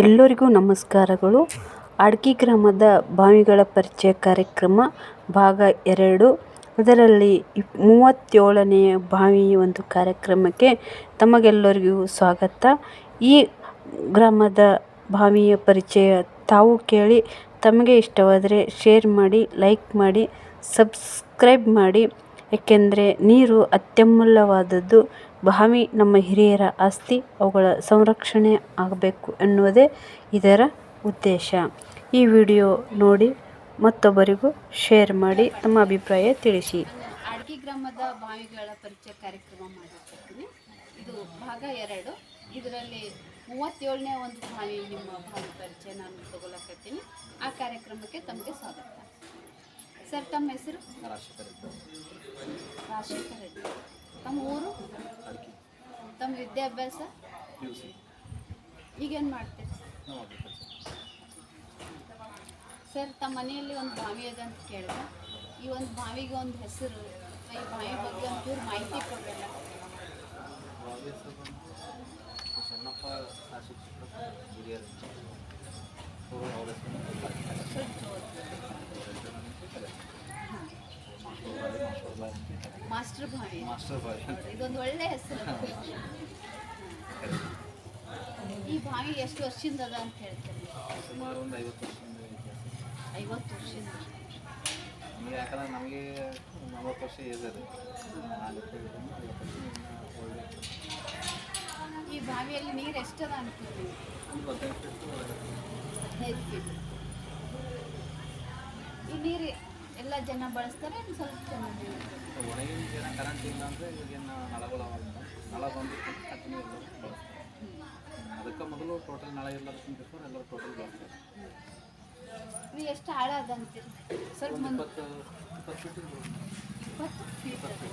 ಎಲ್ಲರಿಗೂ ನಮಸ್ಕಾರಗಳು. ಅಡ್ಕಿ ಗ್ರಾಮದ ಬಾವಿಗಳ ಪರಿಚಯ ಕಾರ್ಯಕ್ರಮ ಭಾಗ ಎರಡು. ಅದರಲ್ಲಿ ಮೂವತ್ತೇಳನೆಯ ಬಾವಿ ಒಂದು ಕಾರ್ಯಕ್ರಮಕ್ಕೆ ತಮಗೆಲ್ಲರಿಗೂ ಸ್ವಾಗತ. ಈ ಗ್ರಾಮದ ಬಾವಿಯ ಪರಿಚಯ ತಾವು ಕೇಳಿ ತಮಗೆ ಇಷ್ಟವಾದರೆ ಶೇರ್ ಮಾಡಿ, ಲೈಕ್ ಮಾಡಿ, ಸಬ್ಸ್ಕ್ರೈಬ್ ಮಾಡಿ. ಏಕೆಂದರೆ ನೀರು ಅತ್ಯಮೂಲ್ಯವಾದದ್ದು. ಬಾವಿ ನಮ್ಮ ಹಿರಿಯರ ಆಸ್ತಿ ಅವುಗಳ ಸಂರಕ್ಷಣೆ ಆಗಬೇಕು ಎನ್ನುವುದೇ ಇದರ ಉದ್ದೇಶ. ಈ ವಿಡಿಯೋ ನೋಡಿ ಮತ್ತೊಬ್ಬರಿಗೂ ಶೇರ್ ಮಾಡಿ ತಮ್ಮ ಅಭಿಪ್ರಾಯ ತಿಳಿಸಿ. ಅಡ್ಗಿ ಗ್ರಾಮದ ಬಾವಿಗಳ ಪರಿಚಯ ಕಾರ್ಯಕ್ರಮ ಮಾಡಿರ್ತೀನಿ ಇದು ಭಾಗ ಎರಡು. ಇದರಲ್ಲಿ ಮೂವತ್ತೇಳನೇ ಒಂದು ಬಾವಿ ನಿಮ್ಮ ಬಾವಿ ಪರಿಚಯ ನಾನು ತಗೊಳಕತ್ತೀನಿ. ಆ ಕಾರ್ಯಕ್ರಮಕ್ಕೆ ತಮಗೆ ಸ್ವಾಗತ. ಸರ್ ತಮ್ಮ ಹೆಸರು? ರಾಜಶೇಖರ್ ರೆಡ್ಡಿ ತಮ್ಮ ಊರು ತಮ್ಮ ವಿದ್ಯಾಭ್ಯಾಸ? ಈಗೇನು ಮಾಡ್ತೀರಿ? ಸರ್ ತಮ್ಮ ಮನೆಯಲ್ಲಿ ಒಂದು ಬಾವಿ ಅದ ಅಂತ ಕೇಳಿದೆ. ಈ ಒಂದು ಬಾವಿಗೆ ಒಂದು ಹೆಸರು ಈ ಬಾವಿ ಬಗ್ಗೆ ಒಂಚೂರು ಮಾಹಿತಿ ಕೊಡಲ್ಲ ಶಿಕ್ಷಕರು ಹಿರಿಯರು ಅವರು ಅವರ ಮಾಸ್ಟರ್ ಬಾವಿ ಮಾಸ್ಟರ್ ಬಾಯ್ ಇದೊಂದು ಒಳ್ಳೆ ಹೆಸರು. ಈ ಬಾವಿ ಎಷ್ಟು ವರ್ಷದಿಂದ ಅದ ಅಂತ ಹೇಳ್ತಾರೆ? ಸುಮಾರು ಒಂದು ಐವತ್ತು ವರ್ಷದಿಂದ. ಐವತ್ತು ವರ್ಷದಿಂದ. ಈಗ ಯಾಕಂದ್ರೆ ನಮಗೆ ನಲವತ್ತು ವರ್ಷ ಇದೆ ಈ ಬಾವಿಯಲ್ಲಿ ನೀರು ಎಷ್ಟದ ಅಂತೀವಿ ಅಂತ ಹದಿನೆಂಟು ಹದಿನೈದು ಫೀಟ್. ಈ ನೀರು ಎಲ್ಲ ಜನ ಬಳಸ್ತಾರೆ ಸ್ವಲ್ಪ ಜನ ಬಳಸ್ತಾರೆ? ಒಣಗಿನ ಜನ ಕರೆಂಟ್ ಇಲ್ಲ ಅಂದರೆ ಈಗೇನು ನಳಗಳವಲ್ಲ ನಳ ಬಂದು ಕಂಟಿನ್ಯೂ ಎಲ್ಲರೂ ಬಳಸ್ತಾರೆ. ಅದಕ್ಕೆ ಮೊದಲು ಟೋಟಲ್ ನಳ ಇಲ್ಲದಕ್ಕಿಂತ ಬಿಫೋರ್ ಎಲ್ಲರೂ ಟೋಟಲ್ ಬಳಸ್ತಾರೆ. ಇದು ಎಷ್ಟು ಅಂತೀರಿ ಸ್ವಲ್ಪ ಇಪ್ಪತ್ತು ಇಪ್ಪತ್ತು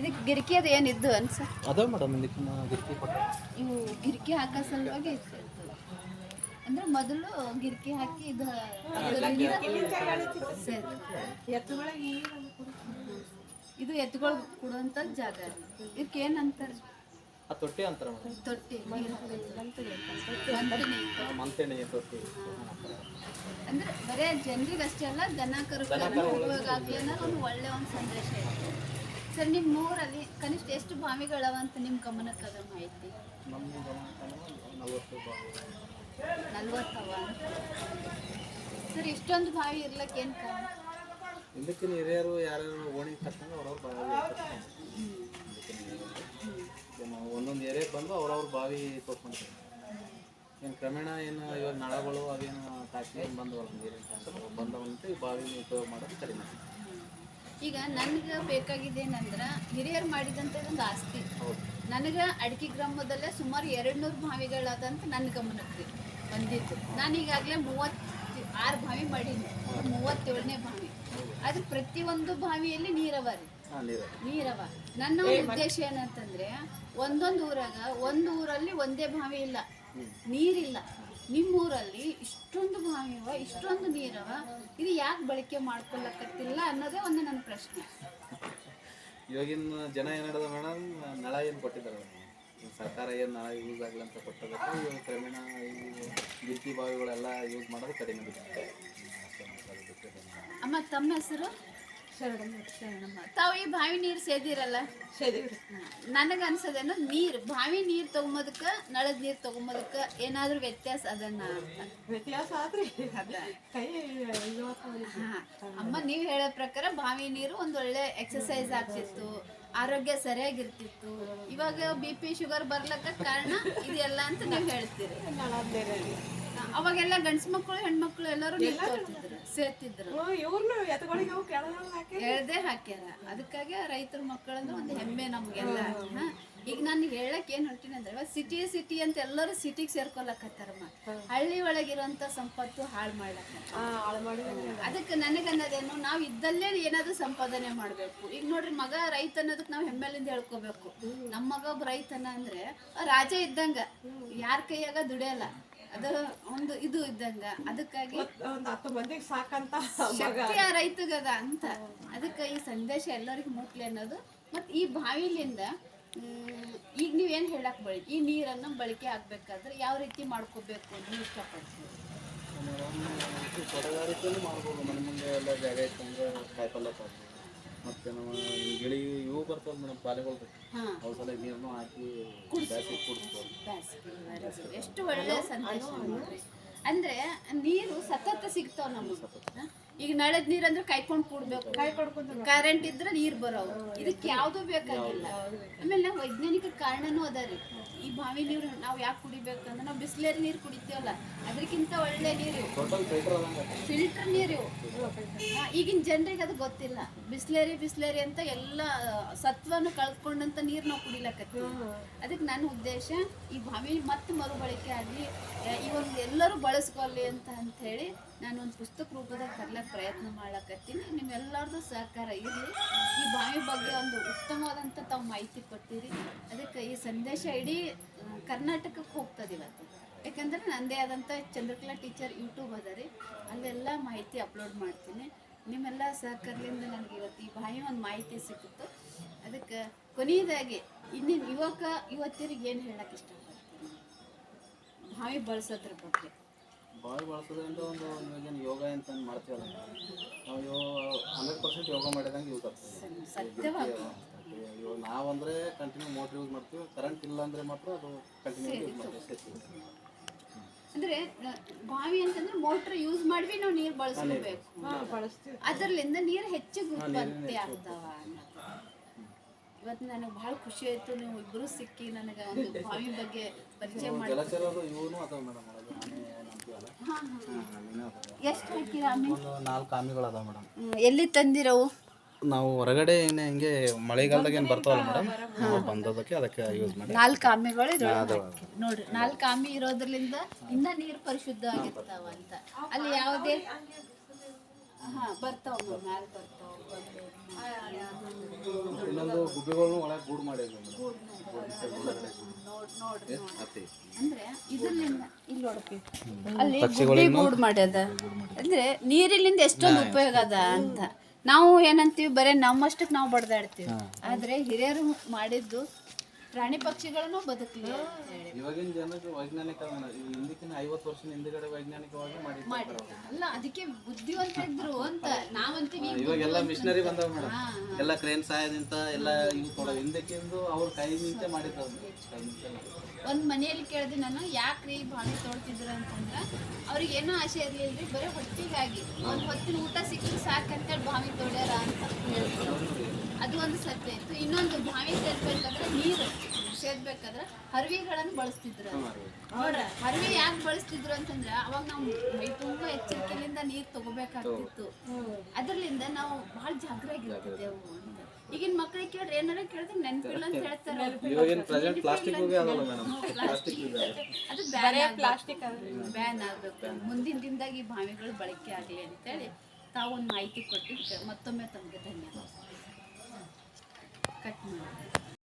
ಇದಕ್ಕೆ ಗಿರಿಕಿ ಅದು ಏನಿದ್ದು ಅನ್ಸ? ಅದ ಮೇಡಮ್ ಇದಕ್ಕೆ ಗಿರ್ಕಿ ಕೊಟ್ಟ ಇವು ಗಿರಿಕಿ ಹಾಕೋ ಸಲುವಾಗಿ ಇತ್ತು ಅಂದ್ರೆ ಮೊದಲು ಗಿರ್ಕಿ ಹಾಕಿ ಇದು ಸರಿ. ಇದು ಎತ್ತುಗಳು ಕೊಡುವಂತ ಜಾಗ. ಇದಕ್ಕೆ ಏನಂತಾರೆ ಆ ತೊಟ್ಟಿ ಅಂತಾರೆ ತೊಟ್ಟಿ. ನೀರು ಮಂತಿನಿ. ಮಂತೆಣ್ಣೆ ತೊಟ್ಟಿ. ಅಂದ್ರೆ ಬರೇ ಜನರಿಗೆ ಅಷ್ಟೇ ಅಲ್ಲ ದನ ಕರು ಅನ್ನೋದು ಒಂದು ಒಳ್ಳೆ ಒಂದು ಸಂದೇಶ ಇದೆ ಸರ್ ನಿಮ್ಮ ಊರಲ್ಲಿ ಕನಿಷ್ಠ ಎಷ್ಟು ಬಾವಿಗಳವ ಅಂತ ನಿಮ್ಮ ಗಮನಕ್ಕೆ ಮಾಹಿತಿ? ನಮ್ಮ ಗಮನಕ್ಕೆ ನಲವತ್ತು ಬಾವಿ. ನಲ್ವತ್ತವ. ಸರ್ ಇಷ್ಟೊಂದು ಬಾವಿ ಇರ್ಲಕ್ಕೆ ಏನು ಕಾರಣ? ಇದಕ್ಕಿನ ಹಿರಿಯರು ಯಾರ್ಯಾರು ಓಣಿ ತಕ್ಕಂಗೆ ಅವ್ರವ್ರ ಬಾವಿ ಒಂದೊಂದು ಏರಿಯಾಗೆ ಬಂದು ಅವ್ರವ್ರ ಬಾವಿ ತೋರ್ಸ್ಕೊಂತಾರೆ ಏನು ಕ್ರಮೇಣ ಏನು ಇವಾಗ ನಳಗಳು ಅವೇನು ಟಾಕಿ ಬಂದವಲ್ಲ ನೀರಿನ ಟ್ಯಾಂಕರ್ ಬಂದವಂತೆ ಈ ಬಾವಿ ಉಪಯೋಗ ಮಾಡೋದು ಕಡಿಮೆ. ಈಗ ನನಗೆ ಬೇಕಾಗಿದ್ದೇನಂದ್ರೆ ಹಿರಿಯರು ಮಾಡಿದಂಥ ಒಂದು ಆಸ್ತಿ. ನನಗೆ ಅಡಿಕೆ ಗ್ರಾಮದಲ್ಲೇ ಸುಮಾರು ಎರಡು ನೂರು ಬಾವಿಗಳಾದಂತ ನನ್ನ ಗಮನಕ್ಕೆ ಬಂದಿತ್ತು. ನಾನು ಈಗಾಗಲೇ ಮೂವತ್ತು ಆರು ಬಾವಿ ಮಾಡಿದ್ದೆ. ಮೂವತ್ತೇಳನೇ ಬಾವಿ. ಅದು ಪ್ರತಿಯೊಂದು ಬಾವಿಯಲ್ಲಿ ನೀರವರಿ. ನೀರವ. ನನ್ನ ಉದ್ದೇಶ ಏನಂತಂದ್ರೆ ಒಂದೊಂದು ಊರಾಗ ಒಂದು ಊರಲ್ಲಿ ಒಂದೇ ಬಾವಿ ಇಲ್ಲ. ನೀರಿಲ್ಲ. ನಿಮ್ಮ ಊರಲ್ಲಿ ಇಷ್ಟೊಂದು ಬಾವಿ ಅವ ಇಷ್ಟೊಂದು ನೀರವ ಇದು ಯಾಕೆ ಬಳಕೆ ಮಾಡ್ಕೊಳ್ಳಕತ್ತಿಲ್ಲ ಅನ್ನೋದೇ ಒಂದು ನನ್ನ ಪ್ರಶ್ನೆ. ಇವಾಗಿನ ಜನ ಏನು ಹೇಳಿದ ಮೇಡಮ್? ನಳ ಏನು ಕೊಟ್ಟಿದ್ದಾರೆ ಸರ್ಕಾರ ಏನು ನಾಳೆ ಯೂಸ್ ಆಗಲಿ ಅಂತ ಕೊಟ್ಟಬೇಕು ಇವು ಕ್ರಮೇಣ ಈ ಬಿತ್ತಿ ಬಾವಿಗಳೆಲ್ಲ ಯೂಸ್ ಮಾಡೋದು ಕಡಿಮೆ ಮಾತಾಡೋದು ಅಮ್ಮ ತಮ್ಮ ಹೆಸರು? ಶರಣಮ್ಮ ಶರಣಮ್ಮ. ತಾವು ಈ ಬಾವಿ ನೀರು ಸೇದಿರಲ್ಲ? ನನಗೆ ಅನ್ಸೋದೇನು ನೀರು ಬಾವಿ ನೀರು ತಗೊಂಬೋದಕ್ಕ ನಳದ ನೀರು ತಗೊಂಬೋದಕ್ಕ ಏನಾದರೂ ವ್ಯತ್ಯಾಸ ಅದನ್ನ ವ್ಯತ್ಯಾಸ ಆದ್ರೆ ಅಮ್ಮ ನೀವು ಹೇಳೋ ಪ್ರಕಾರ ಬಾವಿ ನೀರು ಒಂದು ಒಳ್ಳೆ ಎಕ್ಸಸೈಸ್ ಆಗ್ತಿತ್ತು. ಆರೋಗ್ಯ ಸರಿಯಾಗಿರ್ತಿತ್ತು. ಇವಾಗ ಬಿ ಪಿ ಶುಗರ್ ಬರ್ಲಕ್ಕ ಕಾರಣ ಇದೆಲ್ಲ ಅಂತ ನೀವು ಹೇಳ್ತೀರಿ. ಅವಾಗೆಲ್ಲ ಗಂಡ್ಸ್ ಮಕ್ಕಳು ಹೆಣ್ಮಕ್ಳು ಎಲ್ಲರೂ ಸೇರ್ತಿದ್ರು. ಹೇಳ್ದೆ ಹಾಕ್ಯಾರ. ಅದಕ್ಕಾಗಿ ರೈತರ ಮಕ್ಕಳಂದ್ರೆ ಒಂದು ಹೆಮ್ಮೆ ನಮ್ಗೆಲ್ಲ. ಈಗ ನಾನು ಹೇಳಕ್ ಏನ್ ಹೊಂಟೀನಿ ಅಂದ್ರೆ ಇವಾಗ ಸಿಟಿ ಸಿಟಿ ಅಂತ ಎಲ್ಲರೂ ಸಿಟಿಗೆ ಸೇರ್ಕೊಳಕತ್ತಾರಮ್ಮ ಹಳ್ಳಿ ಒಳಗಿರುವಂತ ಸಂಪತ್ತು ಹಾಳು ಮಾಡ್ಲಕ್ಕ ಅದಕ್ಕೆ ನನಗನ್ನೋದೇನು ನಾವು ಇದ್ದಲ್ಲೇ ಏನಾದ್ರು ಸಂಪಾದನೆ ಮಾಡಬೇಕು. ಈಗ ನೋಡ್ರಿ ಮಗ ರೈತ ಅನ್ನೋದಕ್ಕೆ ನಾವು ಹೆಮ್ಮೆಲಿಂದ ಹೇಳ್ಕೋಬೇಕು. ನಮ್ಮ ಮಗ ಒಬ್ಬ ರೈತನ ಅಂದ್ರೆ ರಾಜ ಇದ್ದಂಗ ಯಾರ ಕೈಯಾಗ ದುಡಿಯಲ್ಲ ಅದು ಒಂದು ಇದು ಇದ್ದಂಗ. ಅದಕ್ಕಾಗಿ ಸಾಕಂತ ರೈತಗದ ಅಂತ. ಅದಕ್ಕೆ ಈ ಸಂದೇಶ ಎಲ್ಲರಿಗೂ ಮುಟ್ಲಿ ಅನ್ನೋದು. ಮತ್ತೆ ಈ ಬಾವಿಲಿಂದ ಈಗ ನೀವೇನು ಹೇಳಕ್ ಬಳಿ ಈ ನೀರನ್ನು ಬಳಕೆ ಆಗ್ಬೇಕಾದ್ರೆ ಯಾವ ರೀತಿ ಮಾಡ್ಕೋಬೇಕು ಅಂತ ನೀವು ಇಷ್ಟಪಡ್ತೀವಿ ಇದು ತೋಟಗಾರಿಕೆಯಲ್ಲಿ ಮಾಡ್ಬೋದು. ಮನೆ ಮುಂದೆ ಎಲ್ಲ ಜಾಗ ಇತ್ತಂದ್ರೆ ಕಾಯಿಪಲ್ಯ ಸಾಕು ಮತ್ತು ನಮ್ಮ ಗಿಳಿ ಇವು ಬರ್ತವೆ ಮೇಡಮ್ ಪಾಲೆಗಳು ಅವು ಸಲ ನೀರನ್ನು ಹಾಕಿ ಜಾಸ್ತಿ ಕುಡಿಸ್ಬೋದು. ಎಷ್ಟು ಒಳ್ಳೆಯ ಸಂದೇಶ ಅಂದರೆ ಅಂದ್ರೆ ನೀರು ಸತತ ಸಿಗ್ತಾವ ನಮಗೆ. ಈಗ ನಳದ ನೀರ್ ಅಂದ್ರೆ ಕಾಯ್ಕೊಂಡು ಕೂಡ್ಬೇಕು. ಕರೆಂಟ್ ಇದ್ರೆ ನೀರು ಬರೋವು. ಇದಕ್ಕೆ ಯಾವ್ದು ಬೇಕಾಗಿಲ್ಲ. ಆಮೇಲೆ ನಾವು ವೈಜ್ಞಾನಿಕ ಕಾರಣನೂ ಅದ ರೀ. ಈ ಬಾವಿ ನೀರು ನಾವು ಯಾಕೆ ಕುಡಿಬೇಕಂದ್ರೆ ನಾವು ಬಿಸ್ಲೇರಿ ನೀರು ಕುಡಿತೀವಲ್ಲ ಅದಕ್ಕಿಂತ ಒಳ್ಳೆ ನೀರು ಫಿಲ್ಟರ್ ನೀರು. ಈಗಿನ ಜನರಿಗೆ ಅದು ಗೊತ್ತಿಲ್ಲ. ಬಿಸ್ಲೇರಿ ಬಿಸ್ಲೇರಿ ಅಂತ ಎಲ್ಲ ಸತ್ವನ ಕಳ್ಕೊಂಡಂತ ನೀರು ನಾವು ಕುಡಿಲಕತ್ತೀವಿ. ಅದಕ್ಕೆ ನನ್ನ ಉದ್ದೇಶ ಈ ಬಾವಿ ಮತ್ತೆ ಮರುಬಳಕೆ ಆಗಲಿ ಈ ಒಂದು ಎಲ್ಲರೂ ಬಳಸ್ಕೊಳ್ಳಿ ಅಂತ ಅಂತ ಹೇಳಿ ನಾನು ಒಂದು ಪುಸ್ತಕ ರೂಪದಾಗ ತರ್ಲಕ್ಕೆ ಪ್ರಯತ್ನ ಮಾಡ್ಲಕತ್ತೀನಿ ನಿಮ್ಮೆಲ್ಲರದು ಸಹಕಾರ ಇರಲಿ. ಈ ಬಾವಿ ಬಗ್ಗೆ ಒಂದು ಉತ್ತಮವಾದಂಥ ತಾವು ಮಾಹಿತಿ ಕೊಟ್ಟಿರಿ. ಅದಕ್ಕೆ ಈ ಸಂದೇಶ ಇಡೀ ಕರ್ನಾಟಕಕ್ಕೆ ಹೋಗ್ತದೆ ಇವತ್ತು. ಯಾಕಂದ್ರೆ ನಂದೇ ಆದಂಥ ಚಂದ್ರಕಲಾ ಟೀಚರ್ ಯೂಟ್ಯೂಬ್ ಅದ ರೀ. ಅಲ್ಲೆಲ್ಲ ಮಾಹಿತಿ ಅಪ್ಲೋಡ್ ಮಾಡ್ತೀನಿ. ನಿಮ್ಮೆಲ್ಲ ಸಹಕಾರದಿಂದ ನನಗೆ ಇವತ್ತು ಈ ಬಾಯಿ ಒಂದು ಮಾಹಿತಿ ಸಿಕ್ಕಿತ್ತು. ಅದಕ್ಕೆ ಕೊನೆಯದಾಗಿ ಇನ್ನಿನ ಯುವಕ, ಯುವತಿಯರಿಗೆ ಏನು ಹೇಳಕ್ಕೆ ಇಷ್ಟಪಡ್ತೀನಿ ಬಾವಿ ಬಳಸೋದ್ರ ಬಗ್ಗೆ. ಬಾವಿ ಬಳಸೋದ್ರಿಂದ ಒಂದು ಏನು ಯೋಗ ಅಂತ ಮಾಡ್ತೀವಲ್ಲ ನಾವು ಯೋ ಹಂಡ್ರೆಡ್ ಪರ್ಸೆಂಟ್ ಯೋಗ ಮಾಡಿದಂಗೆ ಯೂಸ್ ಆಗ್ತದೆ. ಸತ್ಯವಾಗಿ ಇವಾಗ ನಾವಂದ್ರೆ ಕಂಟಿನ್ಯೂ ಮೋಟ್ರ್ ಯೂಸ್ ಮಾಡ್ತೀವಿ ಕರೆಂಟ್ ಇಲ್ಲ ಅಂದರೆ ಮಾತ್ರ ಅದು ಕಂಟಿನ್ಯೂ ಯೂಸ್ ಮಾಡ್ತೀವಿ ಸೇರ್ತೀವಿ ಅಂದ್ರೆ ಬಾವಿ ಅಂತಂದ್ರೆ ಮೋಟರ್ ಯೂಸ್ ಮಾಡಿ ನಾವು ನೀರು ಬಳಸ್ಕೋಬೇಕು. ಅದರಲ್ಲಿಂದ ನೀರು ಹೆಚ್ಚು ಉತ್ಪತ್ತಿ ಆಗ್ತಾವ ಇವತ್ತು ನನಗೆ ಬಹಳ ಖುಷಿ ಆಯ್ತು ನೀವು ಇಬ್ರು ಸಿಕ್ಕಿ ನನಗೆ ಒಂದು ಬಾವಿ ಬಗ್ಗೆ ಪರಿಚಯ ಮಾಡಿ ಎಷ್ಟು ಹಾಕಿರ ಆಮೇಲೆ ಒಂದು ನಾಲ್ಕು ಆಮೆಗಳು ಅದಾವೆ ಮೇಡಮ್ ಎಲ್ಲಿ ತಂದಿರವು? ನಾವು ಹೊರಗಡೆ ಏನು ಹಿಂಗೆ ಮಳೆಗಾಲದಾಗ ಏನು ಬರ್ತಾವಲ್ಲ ಮೇಡಮ್ ಬಂದದಕ್ಕೆ ಅದಕ್ಕೆ ಯೂಸ್ ಮಾಡಿ. ನಾಲ್ಕು ಆಮೆಗಳು ಇದ್ರೊಳಗೆ ಹಾಕಿರಿ. ನೋಡ್ರಿ ನಾಲ್ಕು ಆಮೆ ಇರೋದ್ರಿಂದ ಇನ್ನ ನೀರು ಪರಿಶುದ್ಧ ಆಗಿರ್ತಾವ ಅಂತ. ಅಲ್ಲಿ ಯಾವುದೇ? ಹಾ ಬರ್ತಾವ ನಾಲ್ಕು ಮ್ಯಾಲ ಬರ್ತಾವ? ಬಂದು ಗುಬ್ಬಿಗಳನ್ನು ಒಳಗೆ ಗೂಡು ಮಾಡಿದ್ವಿ ಅಂದ್ರೆ ಇದರಿಂದ ಇಲ್ಲಿ ನೋಡಪ್ಪಿ ಅಲ್ಲಿ ಗುಬ್ಬಿ ಗೂಡ್ ಮಾಡ್ಯದ. ಅಂದ್ರೆ ನೀರಿಲಿಂದ ಎಷ್ಟೊಂದು ಉಪಯೋಗ ಅದ ಅಂತ. ನಾವು ಏನಂತೀವಿ ಬರೇ ನಮ್ಮಷ್ಟಕ್ಕೆ ನಾವು ಬಡ್ದಾಡ್ತೀವಿ. ಆದ್ರೆ ಹಿರಿಯರು ಮಾಡಿದ್ದು ಪ್ರಾಣಿ ಪಕ್ಷಿಗಳನ್ನು ಬದುಕಲಿ ಹೇಳಿ. ಇವಾಗಿನ ಜನರು ವೈಜ್ಞಾನಿಕ ಹಿಂದಿನ ಐವತ್ತು ವರ್ಷ ಹಿಂದ್ಗಡೆ ವೈಜ್ಞಾನಿಕವಾಗಿ ಮಾಡಿ ಅಲ್ಲ ಅದಕ್ಕೆ ಬುದ್ಧಿವಂತ ಇದ್ರು ಅಂತ ನಾವಂತೀವಿ ಇವಾಗೆಲ್ಲ ಮಿಷನರಿ ಬಂದವ ಮೇಡಮ್. ಎಲ್ಲ ಕ್ರೇನ್ ಸಹಾಯದಿಂದ ಎಲ್ಲ ಇವು ಕೊಡೋ ಹಿಂದಕ್ಕಿಂದು ಅವ್ರ ಕೈ ನಿಂತೆ ಮಾಡಿದ್ರು. ಒಂದ್ ಮನೆಯಲ್ಲಿ ಕೇಳಿದೆ ನಾನು ಯಾಕ್ರಿ ಬಾವಿ ತೊಳ್ತಿದ್ರು ಅಂತಂದ್ರ ಅವ್ರಿಗೆ ಏನೋ ಆಸೆ ಇರ್ಲಿಲ್ರಿ ಬರೀ ಹೊಟ್ಟಿಗಾಗಿ ಒಂದ್ ಹೊತ್ತಿನ ಊಟ ಸಿಕ್ಕಿದ್ರೆ ಸಾಕಂತೇಳಿ ಬಾವಿ ತೋಡ್ಯಾರ ಅಂತ ಹೇಳಿದ್ರು ಅದು ಒಂದು ಸತ್ಯ ಇತ್ತು. ಇನ್ನೊಂದು ಬಾವಿ ಸೇರ್ಬೇಕಾದ್ರೆ ನೀರು ಸೇರ್ಬೇಕಾದ್ರೆ ಹರಿವಿಗಳನ್ನು ಬಳಸ್ತಿದ್ರು ನೋಡ್ರ ಹರಿವಿ ಯಾಕೆ ಬಳಸ್ತಿದ್ರು ಅಂತಂದ್ರೆ ಅವಾಗ ನಾವು ಮೈ ತುಂಬಾ ಎಚ್ಚರಿಕೆಯಿಂದ ನೀರ್ ತಗೋಬೇಕಾಗ್ತಿತ್ತು. ಅದರಿಂದ ನಾವು ಬಹಳ ಜಾಗ್ರಾಗಿರ್ತಿದ್ದೆವು ಇರ್ತಿದ್ದೆವು ಈಗಿನ ಮಕ್ಳಿಗೆ ಕೇಳ್ರಿ ಏನಾರ ಕೇಳಿದ್ರೆ ನೆನಪಿಲ್ಲ ಅಂತ ಹೇಳ್ತಾರೆ. ಅದು ಬ್ಯಾನ್ ಪ್ಲಾಸ್ಟಿಕ್ ಬ್ಯಾನ್ ಆಗ್ಬೇಕು. ಮುಂದಿನ ದಿನದಾಗ ಈ ಬಾವಿಗಳು ಬಳಕೆ ಆಗಲಿ ಅಂತೇಳಿ ತಾವು ಒಂದು ಮಾಹಿತಿ ಕೊಟ್ಟಿದ್ದೆ ಮತ್ತೊಮ್ಮೆ ತಮಗೆ ಧನ್ಯವಾದ. ಕಟ್ ಮಾಡಿ